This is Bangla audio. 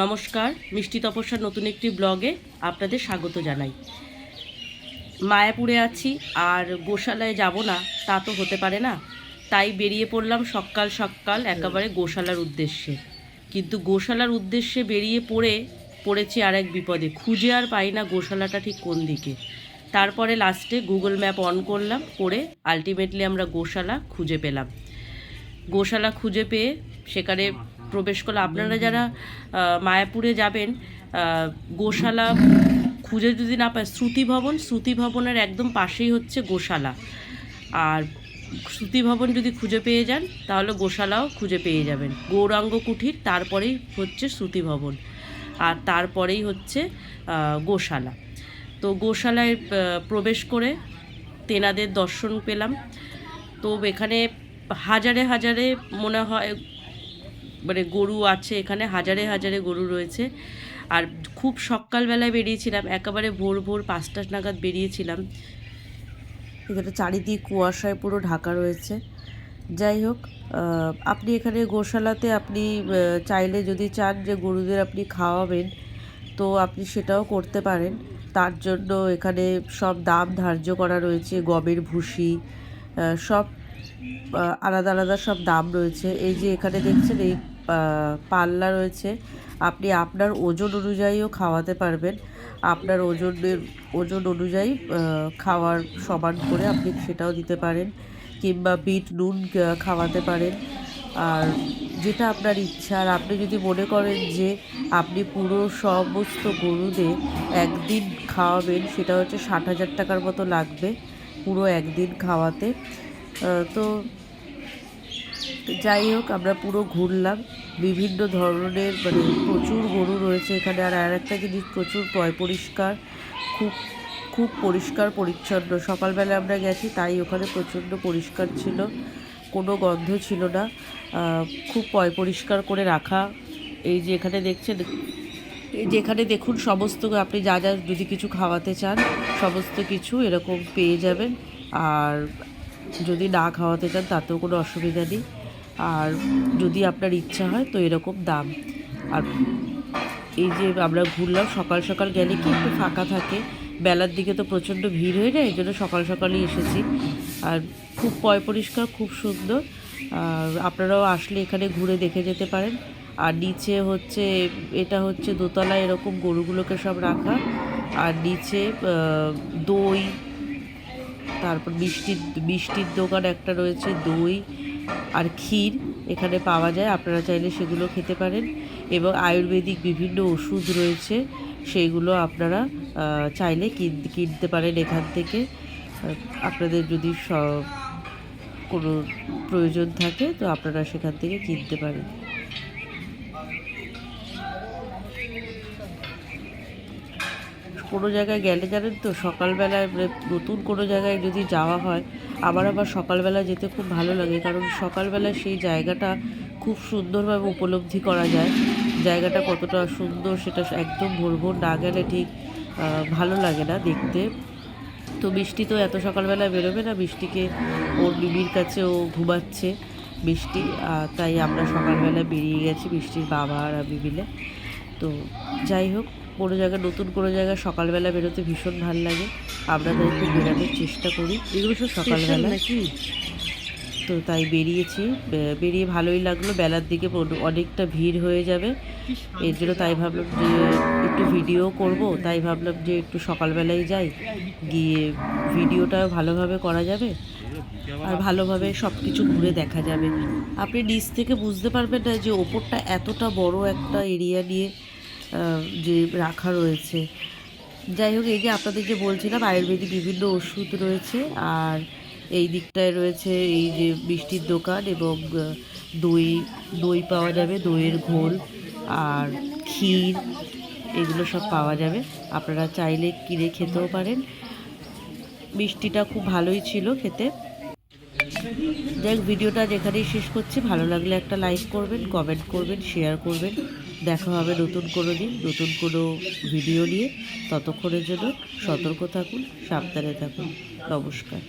নমস্কার, মিষ্টি তপস্যার নতুন একটি ব্লগে আপনাদের স্বাগত জানাই। মায়াপুরে আছি, আর গোশালায় যাব না, তা তো হতে পারে না। তাই বেরিয়ে পড়লাম সকাল সকাল একেবারে গোশালার উদ্দেশ্যে। কিন্তু গোশালার উদ্দেশ্যে বেরিয়ে পড়ে, পড়েছি আর এক বিপদে। খুঁজে আর পাই না গোশালাটা ঠিক কোন দিকে। তারপরে লাস্টে গুগল ম্যাপ অন করলাম, করে আলটিমেটলি আমরা গোশালা খুঁজে পেলাম। গোশালা খুঁজে পেয়ে সেখানে প্রবেশ করলে। আপনারা যারা মায়াপুরে যাবেন গোশালা খুঁজে যদি না পায় শ্রুতি ভবন শ্রুতি ভবনের একদম পাশেই হচ্ছে গোশালা। আর শ্রুতি ভবন যদি খুঁজে পেয়ে যান, তাহলে গোশালাও খুঁজে পেয়ে যাবেন। গৌরাঙ্গ কুঠির, তারপরেই হচ্ছে শ্রুতি ভবন আর তারপরেই হচ্ছে গোশালা। তো গোশালায় প্রবেশ করে তেনাদের দর্শন পেলাম। তো এখানে হাজারে হাজারে মনে হয় মানে গরু আছে এখানে, হাজারে হাজারে গরু রয়েছে। আর খুব সকালবেলায় বেরিয়েছিলাম, একেবারে ভোর ভোর পাঁচটা নাগাদ বেরিয়েছিলাম। এখানে চারিদিক কুয়াশায় পুরো ঢাকা রয়েছে। যাই হোক আপনি এখানে গোশালাতে আপনি চাইলে যদি চান যে গরুদের আপনি খাওয়াবেন, তো আপনি সেটাও করতে পারেন। তার জন্য এখানে সব দাম ধার্য করা রয়েছে, গমের ভুসি সব আলাদা আলাদা সব দাম রয়েছে। এই যে এখানে দেখছেন, এই পাল্লা রয়েছে। আপনি আপনার ওজন অনুযায়ীও খাওয়াতে পারবেন। আপনার ওজনের, ওজন অনুযায়ী খাওয়ার সমান করে আপনি সেটাও দিতে পারেন, কিংবা বিট, নুন খাওয়াতে পারেন। আর যেটা আপনার ইচ্ছা, আর আপনি যদি মনে করেন যে আপনি পুরো সমস্ত গরুদের একদিন খাওয়াবেন, সেটা হচ্ছে ষাট হাজার টাকার মতো লাগবে পুরো একদিন খাওয়াতে। তো যাই হোক, আমরা পুরো ঘুরলাম। বিভিন্ন ধরনের মানে প্রচুর গরু রয়েছে এখানে। আর আর একটা জিনিস, প্রচুর পয় পরিষ্কার, খুব খুব পরিষ্কার পরিচ্ছন্ন। সকালবেলা আমরা গেছি, তাই ওখানে প্রচণ্ড পরিষ্কার ছিল। কোনো গন্ধ ছিল না। খুব পয় পরিষ্কার করে রাখা। এই যে এখানে দেখছেন, এই যে এখানে দেখুন, সমস্ত আপনি যা যা যদি কিছু খাওয়াতে চান, সমস্ত কিছু এরকম পেয়ে যাবেন। আর যদি না খাওয়াতে চান, তাতেও কোনো অসুবিধা নেই। আর যদি আপনার ইচ্ছা হয় তো এরকম দাম। আর এই যে আমরা ঘুরলাম, সকাল সকাল গেলে কি একটু ফাঁকা থাকে। বেলার দিকে তো প্রচণ্ড ভিড় হয়ে যায় এই জন্য সকাল সকালই এসেছি। আর খুব পয় পরিষ্কার, খুব সুন্দর। আর আপনারাও আসলে এখানে ঘুরে দেখে যেতে পারেন। আর নিচে হচ্ছে, এটা হচ্ছে দোতলা, এরকম গরুগুলোকে সব রাখা। আর নিচে দই, তারপর মিষ্টির মিষ্টির দোকান একটা রয়েছে, দই। আর ক্ষীর এখানে পাওয়া যায়। আপনারা চাইলে সেগুলো খেতে পারেন। এবং আয়ুর্বেদিক বিভিন্ন ওষুধ রয়েছে সেইগুলো আপনারা চাইলে কিন- কিনতে পারেন এখান থেকে। আপনাদের যদি স- কোনো প্রয়োজন থাকে, তো আপনারা সেখান থেকে কিনতে পারেন। কোনো জায়গায় গেলে জানেন তো, সকালবেলায় মানে নতুন কোনো জায়গায় যদি যাওয়া হয়, আমার আবার সকালবেলা যেতে খুব ভালো লাগে। কারণ সকালবেলা সেই জায়গাটা খুব সুন্দরভাবে উপলব্ধি করা যায়। জায়গাটা কতটা সুন্দর সেটা একদম ভোর ভোর না গেলে ঠিক ভালো লাগে না দেখতে। তো বৃষ্টি তো এত সকালবেলা বেরোবে না, বৃষ্টিকে ওর বিবির কাছে ও ঘুমাচ্ছে বৃষ্টি তাই আমরা সকালবেলা বেরিয়ে গেছি বৃষ্টির বাবা আর আমি তো যাই হোক কোনো জায়গায় নতুন কোনো জায়গায় সকালবেলা বেরোতে ভীষণ ভালো লাগে। আমরা তাই খুব বেরোনোর চেষ্টা করি। এগুলো সব সকালবেলা। তো তাই বেরিয়েছি। বেরিয়ে ভালোই লাগল। বেলার দিকে অন- অনেকটা ভিড় হয়ে যাবে। এর জন্য তাই ভাবলাম যে একটু ভিডিও করব। তাই ভাবলাম যে একটু সকালবেলায় যাই। গিয়ে ভিডিওটা ভালোভাবে করা যাবে। আর ভালোভাবে সব কিছু ঘুরে দেখা যাবে। আপনি নিচ থেকে বুঝতে পারবেন না যে ওপরটা এতটা বড় একটা এরিয়া নিয়ে যে রাখা রয়েছে। যাই হোক, এই যে আপনাদের যে বলছিলাম, আয়ুর্বেদিক বিভিন্ন ওষুধ রয়েছে, আর এই দিকটায় রয়েছে এই যে মিষ্টির দোকান এবং দই দই পাওয়া যাবে, দইয়ের ঘোল, আর ক্ষীর, এগুলো সব পাওয়া যাবে। আপনারা চাইলে কিনে খেতেও পারেন। মিষ্টিটা খুব ভালোই ছিল খেতে। যাই ভিডিওটা যেখানেই শেষ করছি, ভালো লাগলে একটা লাইক করবেন, কমেন্ট করবেন, শেয়ার করবেন। দেখা হবে নতুন কোনো দিন, নতুন কোনো ভিডিও নিয়ে। ততক্ষণের জন্য সতর্ক থাকুন, সাবধানে থাকুন। নমস্কার।